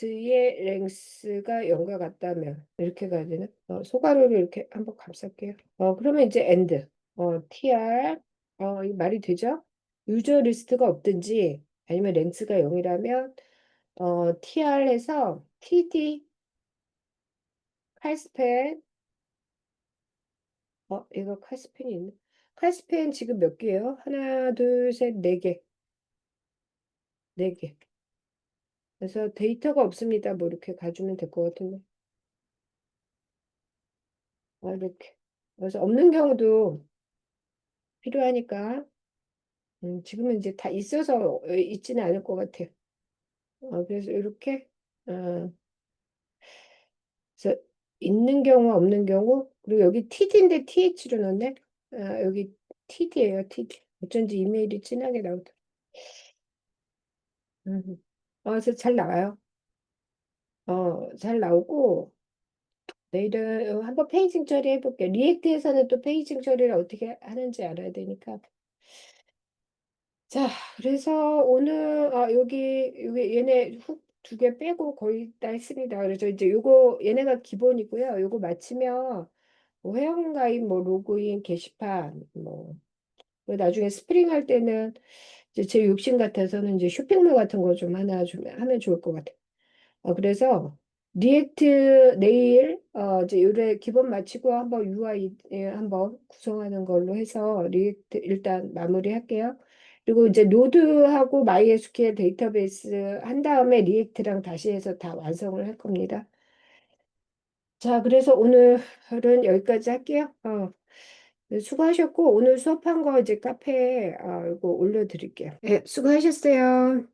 리액트의 랭스가 0과 같다면 이렇게 가야 되나? 어, 소가로를 이렇게 한번 감쌀게요. 어, 그러면 이제 end. 어, tr 어, 이 말이 되죠? 유저 리스트가 없든지 아니면 랭스가 0이라면 어, tr에서 td 칼스펜 어, 이거 칼스펜이 있네. 칼스펜 지금 몇 개예요? 하나, 둘, 셋, 네 개. 네 개. 그래서 데이터가 없습니다. 뭐 이렇게 가주면 될 것 같은데. 아, 이렇게. 그래서 없는 경우도 필요하니까. 음, 지금은 이제 다 있어서 어, 있지는 않을 것 같아요. 어, 그래서 이렇게. 어, 그래서 있는 경우, 없는 경우. 그리고 여기 TD인데 TH로 넣네. 아, 여기 TD예요, TD. 어쩐지 이메일이 진하게 나오더라. 음. 어, 그래서 잘 나와요. 어, 잘 나오고. 내일은 한번 페이징 처리 해볼게요. 리액트에서는 또 페이징 처리를 어떻게 하는지 알아야 되니까. 자, 그래서 오늘 아, 여기 여기 얘네 훅 두 개 빼고 거의 다 했습니다. 그래서 이제 요거 얘네가 기본이고요. 요거 마치면 뭐 회원가입, 뭐 로그인, 게시판, 뭐 그리고 나중에 스프링 할 때는 이제 제 욕심 같아서는 이제 쇼핑몰 같은 거 좀 하나 좀 하면 좋을 것 같아요. 어, 그래서 리액트 내일 어, 이제 요래 기본 마치고 한번 UI 예, 한번 구성하는 걸로 해서 리액트 일단 마무리할게요. 그리고 이제 노드하고 MySQL 데이터베이스 한 다음에 리액트랑 다시 해서 다 완성을 할 겁니다. 자, 그래서 오늘은 여기까지 할게요. 어, 네, 수고하셨고 오늘 수업한 거 이제 카페에 어, 이거 올려드릴게요. 네, 수고하셨어요.